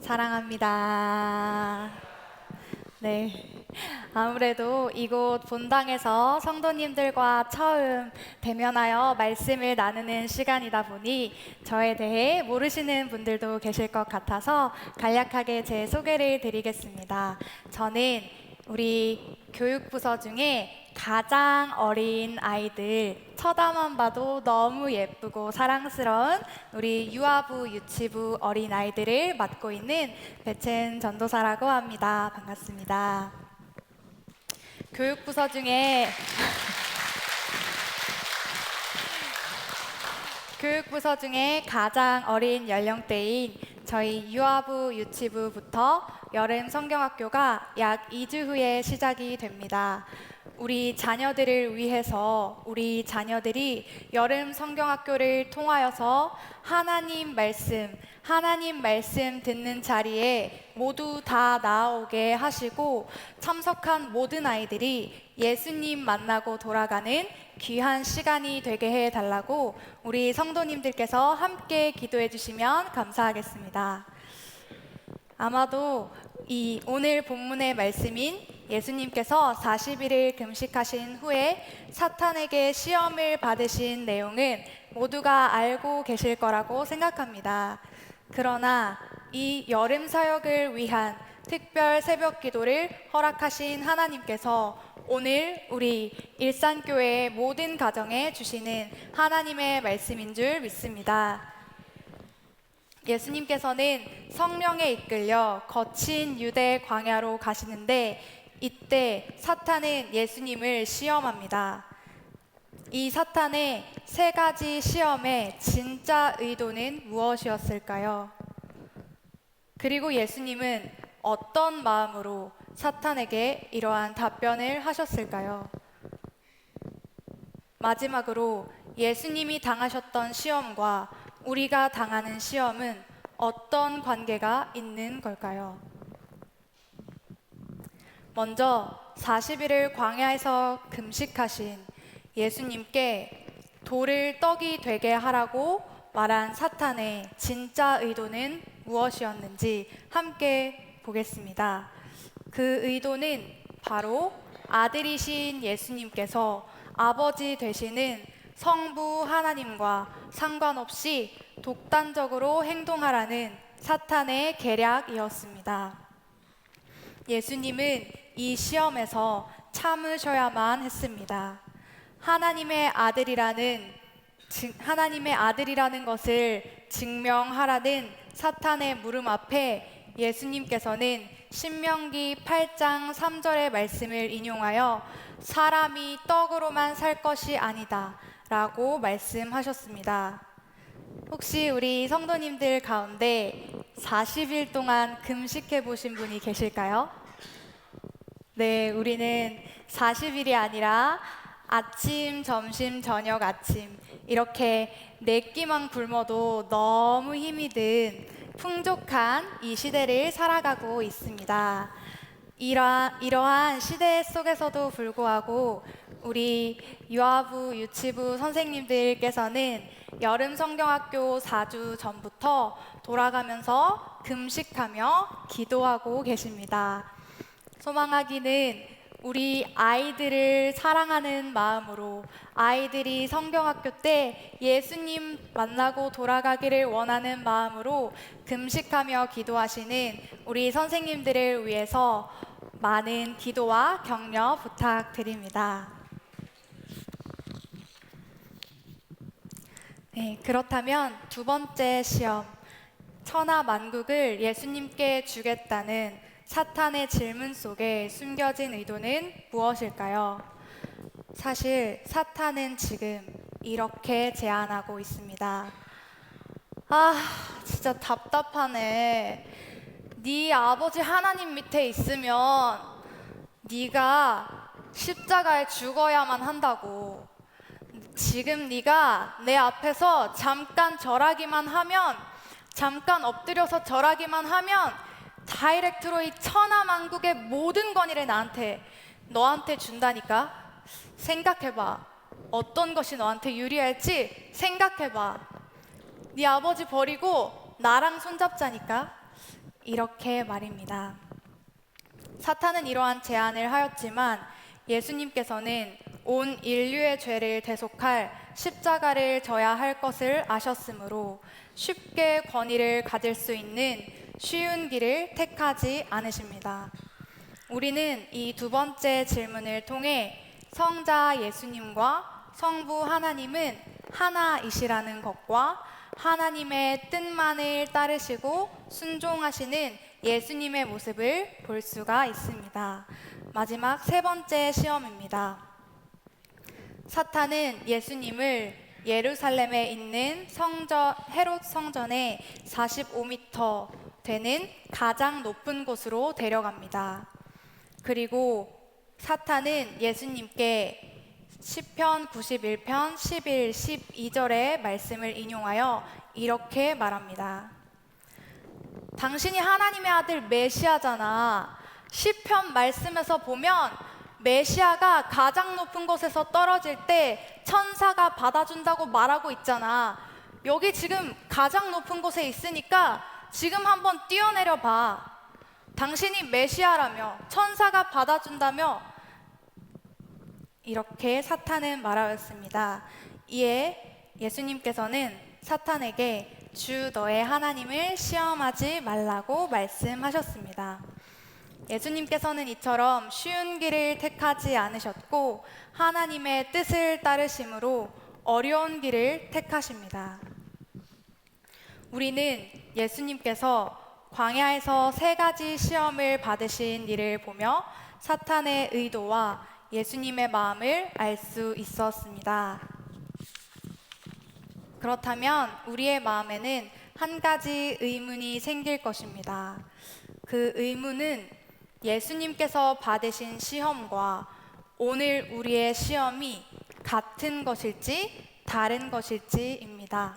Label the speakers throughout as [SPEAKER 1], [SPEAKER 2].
[SPEAKER 1] 사랑합니다. 네. 아무래도 이곳 본당에서 성도님들과 처음 대면하여 말씀을 나누는 시간이다 보니 저에 대해 모르시는 분들도 계실 것 같아서 간략하게 제 소개를 드리겠습니다. 저는 우리 교육부서 중에 가장 어린 아이들 쳐다만 봐도 너무 예쁘고 사랑스러운 우리 유아부 유치부 어린 아이들을 맡고 있는 배첸 전도사라고 합니다. 반갑습니다. 교육부서 중에 교육부서 중에 가장 어린 연령대인 저희 유아부 유치부부터 여름 성경학교가 약 2주 후에 시작이 됩니다. 우리 자녀들을 위해서 우리 자녀들이 여름 성경학교를 통하여서 하나님 말씀, 하나님 말씀 듣는 자리에 모두 다 나오게 하시고 참석한 모든 아이들이 예수님 만나고 돌아가는 귀한 시간이 되게 해 달라고 우리 성도님들께서 함께 기도해 주시면 감사하겠습니다. 아마도 이 오늘 본문의 말씀인 예수님께서 40일을 금식하신 후에 사탄에게 시험을 받으신 내용은 모두가 알고 계실 거라고 생각합니다. 그러나 이 여름 사역을 위한 특별 새벽 기도를 허락하신 하나님께서 오늘 우리 일산교회의 모든 가정에 주시는 하나님의 말씀인 줄 믿습니다. 예수님께서는 성령에 이끌려 거친 유대 광야로 가시는데 이때 사탄은 예수님을 시험합니다. 이 사탄의 세 가지 시험의 진짜 의도는 무엇이었을까요? 그리고 예수님은 어떤 마음으로 사탄에게 이러한 답변을 하셨을까요? 마지막으로 예수님이 당하셨던 시험과 우리가 당하는 시험은 어떤 관계가 있는 걸까요? 먼저 40일을 광야에서 금식하신 예수님께 돌을 떡이 되게 하라고 말한 사탄의 진짜 의도는 무엇이었는지 함께 보겠습니다. 그 의도는 바로 아들이신 예수님께서 아버지 되시는 성부 하나님과 상관없이 독단적으로 행동하라는 사탄의 계략이었습니다. 예수님은 이 시험에서 참으셔야만 했습니다. 하나님의 아들이라는 증- 하나님의 아들이라는 것을 증명하라는 사탄의 물음 앞에 예수님께서는 신명기 8장 3절의 말씀을 인용하여 사람이 떡으로만 살 것이 아니다 라고 말씀하셨습니다. 혹시 우리 성도님들 가운데 40일 동안 금식해 보신 분이 계실까요? 네, 우리는 40일이 아니라 아침, 점심, 저녁, 아침 이렇게 네 끼만 굶어도 너무 힘이 든 풍족한 이 시대를 살아가고 있습니다. 이러, 이러한 시대 속에서도 불구하고 우리 유아부, 유치부 선생님들께서는 여름 성경학교 4주 전부터 돌아가면서 금식하며 기도하고 계십니다. 소망하기는 우리 아이들을 사랑하는 마음으로 아이들이 성경학교 때 예수님 만나고 돌아가기를 원하는 마음으로 금식하며 기도하시는 우리 선생님들을 위해서 많은 기도와 격려 부탁드립니다. 네, 그렇다면 두 번째 시험, 천하 만국을 예수님께 주겠다는 사탄의 질문 속에 숨겨진 의도는 무엇일까요? 사실 사탄은 지금 이렇게 제안하고 있습니다. 아, 진짜 답답하네. 네 아버지 하나님 밑에 있으면 네가 십자가에 죽어야만 한다고. 지금 네가 내 앞에서 잠깐 절하기만 하면 잠깐 엎드려서 절하기만 하면 다이렉트로 이 천하만국의 모든 권위를 나한테 너한테 준다니까? 생각해봐. 어떤 것이 너한테 유리할지 생각해봐. 네 아버지 버리고 나랑 손잡자니까? 이렇게 말입니다. 사탄은 이러한 제안을 하였지만 예수님께서는 온 인류의 죄를 대속할 십자가를 져야 할 것을 아셨으므로 쉽게 권위를 가질 수 있는 쉬운 길을 택하지 않으십니다. 우리는 이 두 번째 질문을 통해 성자 예수님과 성부 하나님은 하나이시라는 것과 하나님의 뜻만을 따르시고 순종하시는 예수님의 모습을 볼 수가 있습니다. 마지막 세 번째 시험입니다. 사탄은 예수님을 예루살렘에 있는 성전 헤롯 성전의 45m 되는 가장 높은 곳으로 데려갑니다. 그리고 사탄은 예수님께 시편 91편 11, 12절의 말씀을 인용하여 이렇게 말합니다. 당신이 하나님의 아들 메시아잖아. 시편 말씀에서 보면 메시아가 가장 높은 곳에서 떨어질 때 천사가 받아준다고 말하고 있잖아. 여기 지금 가장 높은 곳에 있으니까 지금 한번 뛰어내려 봐. 당신이 메시아라며 천사가 받아준다며 이렇게 사탄은 말하였습니다. 이에 예수님께서는 사탄에게 주 너의 하나님을 시험하지 말라고 말씀하셨습니다. 예수님께서는 이처럼 쉬운 길을 택하지 않으셨고 하나님의 뜻을 따르심으로 어려운 길을 택하십니다. 우리는 예수님께서 광야에서 세 가지 시험을 받으신 일을 보며 사탄의 의도와 예수님의 마음을 알 수 있었습니다. 그렇다면 우리의 마음에는 한 가지 의문이 생길 것입니다. 그 의문은 예수님께서 받으신 시험과 오늘 우리의 시험이 같은 것일지 다른 것일지입니다.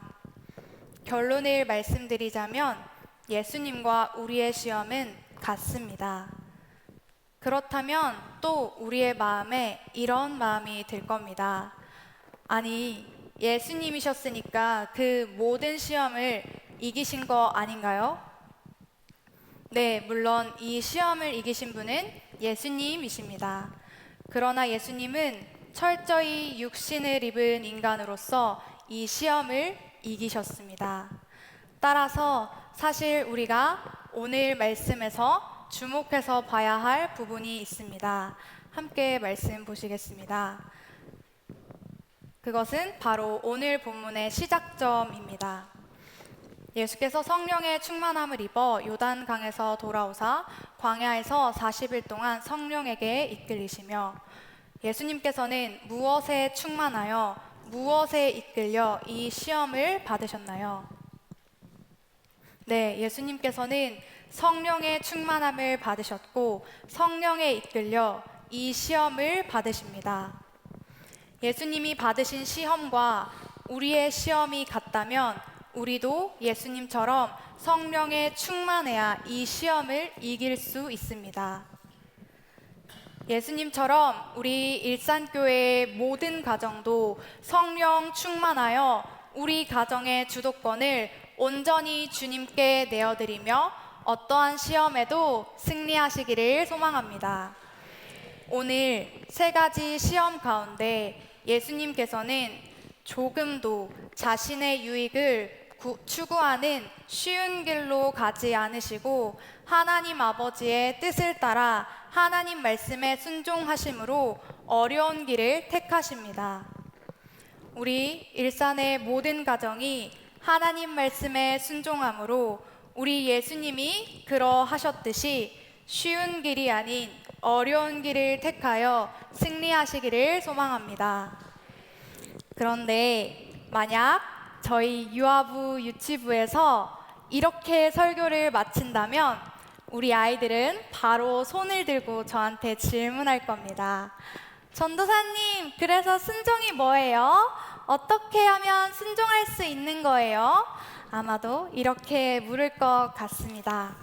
[SPEAKER 1] 결론을 말씀드리자면 예수님과 우리의 시험은 같습니다. 그렇다면 또 우리의 마음에 이런 마음이 들 겁니다. 아니, 예수님이셨으니까 그 모든 시험을 이기신 거 아닌가요? 네, 물론 이 시험을 이기신 분은 예수님이십니다. 그러나 예수님은 철저히 육신을 입은 인간으로서 이 시험을 이기셨습니다. 따라서 사실 우리가 오늘 말씀에서 주목해서 봐야 할 부분이 있습니다. 함께 말씀 보시겠습니다. 그것은 바로 오늘 본문의 시작점입니다. 예수께서 성령의 충만함을 입어 요단 강에서 돌아오사 광야에서 40일 동안 성령에게 이끌리시며 예수님께서는 무엇에 충만하여 무엇에 이끌려 이 시험을 받으셨나요? 네, 예수님께서는 성령의 충만함을 받으셨고 성령에 이끌려 이 시험을 받으십니다. 예수님이 받으신 시험과 우리의 시험이 같다면 우리도 예수님처럼 성령에 충만해야 이 시험을 이길 수 있습니다. 예수님처럼 우리 일산교회의 모든 가정도 성령 충만하여 우리 가정의 주도권을 온전히 주님께 내어드리며 어떠한 시험에도 승리하시기를 소망합니다. 오늘 세 가지 시험 가운데 예수님께서는 조금도 자신의 유익을 구- 추구하는 쉬운 길로 가지 않으시고 하나님 아버지의 뜻을 따라 하나님 말씀에 순종하심으로 어려운 길을 택하십니다. 우리 일산의 모든 가정이 하나님 말씀에 순종함으로 우리 예수님이 그러하셨듯이 쉬운 길이 아닌 어려운 길을 택하여 승리하시기를 소망합니다. 그런데 만약 저희 유아부 유치부에서 이렇게 설교를 마친다면 우리 아이들은 바로 손을 들고 저한테 질문할 겁니다. 전도사님, 그래서 순종이 뭐예요? 어떻게 하면 순종할 수 있는 거예요? 아마도 이렇게 물을 것 같습니다.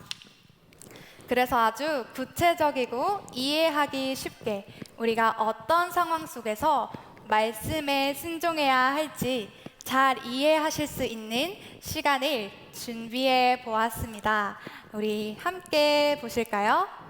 [SPEAKER 1] 그래서 아주 구체적이고 이해하기 쉽게 우리가 어떤 상황 속에서 말씀에 순종해야 할지 잘 이해하실 수 있는 시간을 준비해 보았습니다. 우리 함께 보실까요?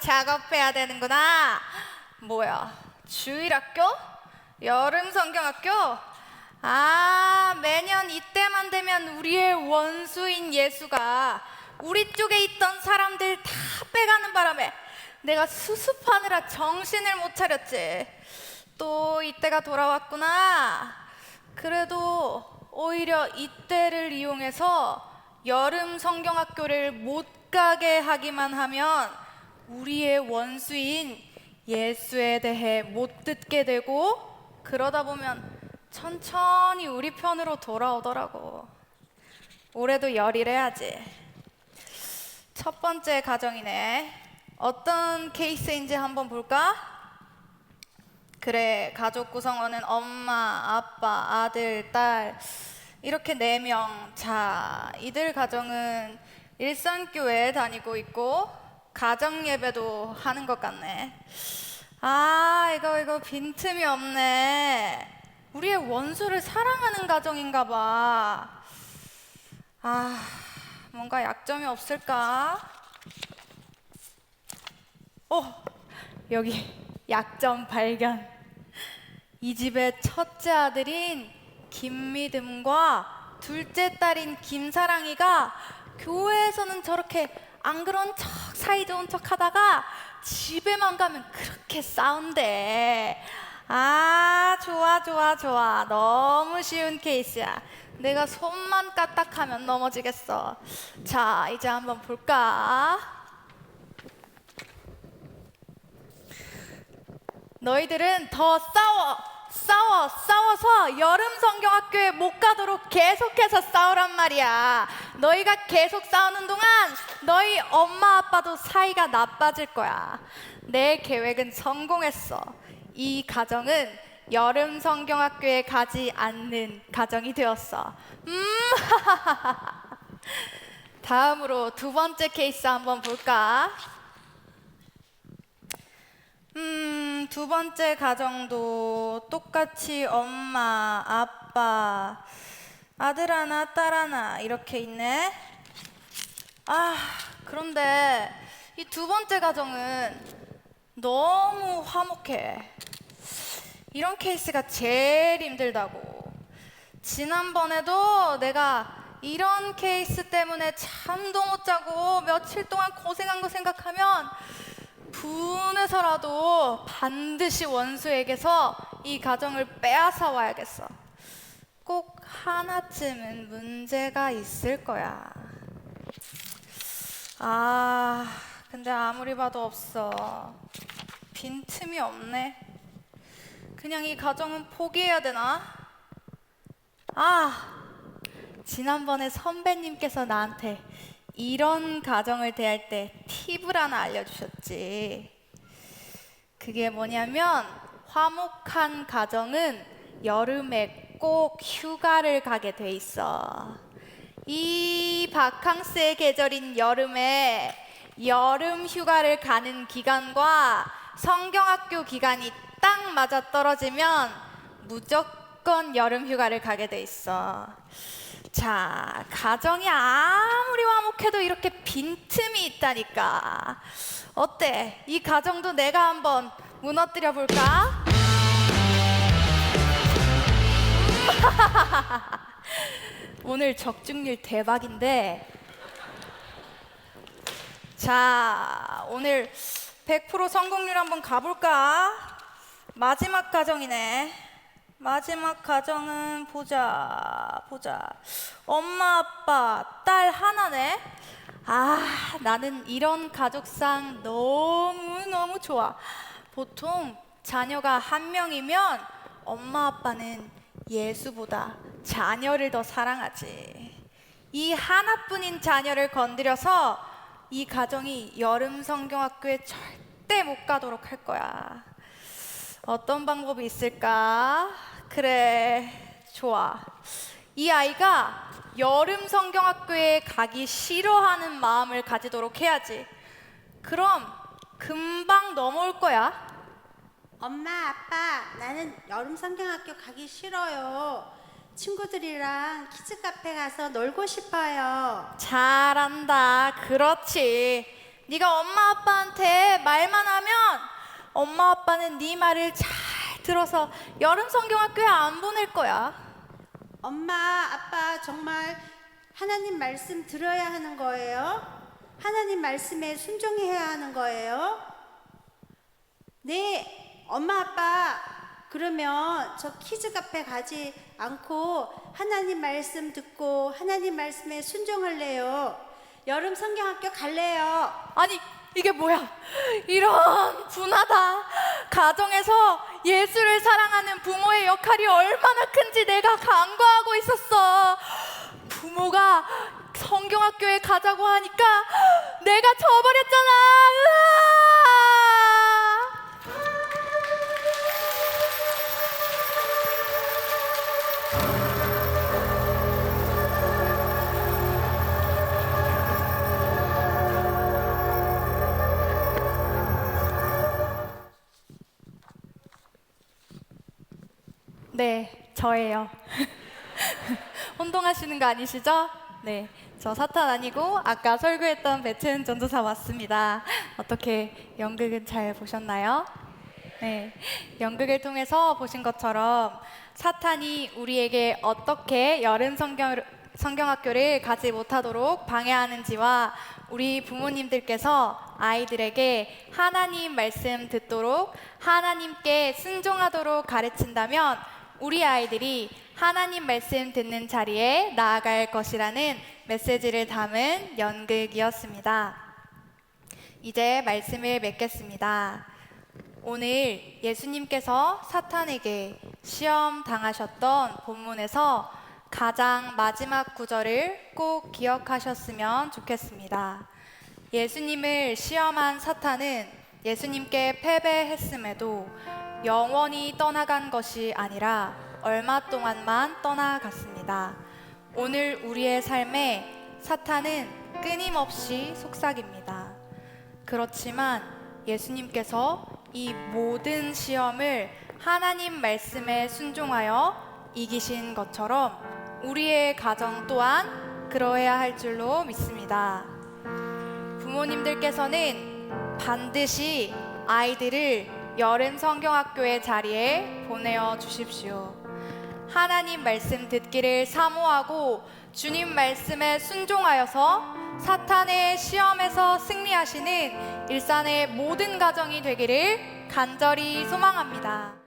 [SPEAKER 1] 작업해야 되는구나. 뭐야? 주일학교? 여름 성경학교? 아, 매년 이때만 되면 우리의 원수인 예수가 우리 쪽에 있던 사람들 다 빼가는 바람에 내가 수습하느라 정신을 못 차렸지. 또 이때가 돌아왔구나. 그래도 오히려 이때를 이용해서 여름 성경학교를 못 가게 하기만 하면 우리의 원수인 예수에 대해 못 듣게 되고 그러다 보면 천천히 우리 편으로 돌아오더라고. 올해도 열일해야지. 첫 번째 가정이네. 어떤 케이스인지 한번 볼까? 그래, 가족 구성원은 엄마, 아빠, 아들, 딸 이렇게 네 명. 자, 이들 가정은 일산교회에 다니고 있고 가정 예배도 하는 것 같네. 아, 이거 이거 빈틈이 없네. 우리의 원수를 사랑하는 가정인가 봐. 아, 뭔가 약점이 없을까? 어, 여기 약점 발견. 이 집의 첫째 아들인 김미듬과 둘째 딸인 김사랑이가 교회에서는 저렇게 안 그런 척 사이좋은 척 하다가 집에만 가면 그렇게 싸운대. 아, 좋아, 좋아, 좋아. 너무 쉬운 케이스야. 내가 손만 까딱하면 넘어지겠어. 자, 이제 한번 볼까? 너희들은 더 싸워, 싸워, 싸워서 여름 성경학교에 못 가도록 계속해서 싸우란 말이야. 너희가 계속 싸우는 동안 너희 엄마 아빠도 사이가 나빠질 거야. 내 계획은 성공했어. 이 가정은 여름 성경학교에 가지 않는 가정이 되었어. 음, 다음으로 두 번째 케이스 한번 볼까? 음, 두 번째 가정도 똑같이 엄마, 아빠, 아들 하나, 딸 하나 이렇게 있네. 아, 그런데 이 두 번째 가정은 너무 화목해. 이런 케이스가 제일 힘들다고. 지난번에도 내가 이런 케이스 때문에 잠도 못 자고 며칠 동안 고생한 거 생각하면 분해서라도 반드시 원수에게서 이 가정을 빼앗아 와야겠어. 꼭 하나쯤은 문제가 있을 거야. 아, 근데 아무리 봐도 없어. 빈틈이 없네. 그냥 이 가정은 포기해야 되나? 아, 지난번에 선배님께서 나한테 이런 가정을 대할 때 팁을 하나 알려주셨지. 그게 뭐냐면 화목한 가정은 여름에 꼭 휴가를 가게 돼 있어. 이 바캉스의 계절인 여름에 여름 휴가를 가는 기간과 성경학교 기간이 딱 맞아 떨어지면 무조건 여름 휴가를 가게 돼 있어. 자, 가정이 아무리 화목해도 이렇게 빈틈이 있다니까. 어때? 이 가정도 내가 한번 무너뜨려 볼까? 오늘 적중률 대박인데. 자, 오늘 100% 성공률 한번 가볼까? 마지막 가정이네. 마지막 가정은 보자, 보자. 엄마, 아빠, 딸 하나네. 아, 나는 이런 가족상 너무너무 좋아. 보통 자녀가 한 명이면 엄마, 아빠는 예수보다 자녀를 더 사랑하지. 이 하나뿐인 자녀를 건드려서 이 가정이 여름 성경학교에 절대 못 가도록 할 거야. 어떤 방법이 있을까? 그래, 좋아. 이 아이가 여름 성경학교에 가기 싫어하는 마음을 가지도록 해야지. 그럼 금방 넘어올 거야.
[SPEAKER 2] 엄마, 아빠, 나는 여름 성경학교 가기 싫어요. 친구들이랑 키즈 카페 가서 놀고 싶어요.
[SPEAKER 1] 잘한다. 그렇지. 네가 엄마 아빠한테 말만 하면 엄마 아빠는 네 말을 잘 들어서 여름 성경학교에 안 보낼 거야.
[SPEAKER 2] 엄마, 아빠, 정말 하나님 말씀 들어야 하는 거예요? 하나님 말씀에 순종해야 하는 거예요? 네, 엄마, 아빠, 그러면 저 키즈 카페 가지 않고 하나님 말씀 듣고 하나님 말씀에 순종할래요. 여름 성경학교 갈래요.
[SPEAKER 1] 아니 이게 뭐야? 이런 분하다. 가정에서 예수를 사랑하는 부모의 역할이 얼마나 큰지 내가 간과하고 있었어. 부모가 성경학교에 가자고 하니까 내가 져버렸잖아. 으아! 네, 저예요. 혼동하시는 거 아니시죠? 네, 저 사탄 아니고 아까 설교했던 배튼 전도사 맞습니다. 어떻게 연극은 잘 보셨나요? 네, 연극을 통해서 보신 것처럼 사탄이 우리에게 어떻게 여름 성경, 성경학교를 가지 못하도록 방해하는지와 우리 부모님들께서 아이들에게 하나님 말씀 듣도록 하나님께 순종하도록 가르친다면 우리 아이들이 하나님 말씀 듣는 자리에 나아갈 것이라는 메시지를 담은 연극이었습니다. 이제 말씀을 맺겠습니다. 오늘 예수님께서 사탄에게 시험 당하셨던 본문에서 가장 마지막 구절을 꼭 기억하셨으면 좋겠습니다. 예수님을 시험한 사탄은 예수님께 패배했음에도 영원히 떠나간 것이 아니라 얼마 동안만 떠나갔습니다. 오늘 우리의 삶에 사탄은 끊임없이 속삭입니다. 그렇지만 예수님께서 이 모든 시험을 하나님 말씀에 순종하여 이기신 것처럼 우리의 가정 또한 그러해야 할 줄로 믿습니다. 부모님들께서는 반드시 아이들을 여름 성경학교의 자리에 보내어 주십시오. 하나님 말씀 듣기를 사모하고 주님 말씀에 순종하여서 사탄의 시험에서 승리하시는 일산의 모든 가정이 되기를 간절히 소망합니다.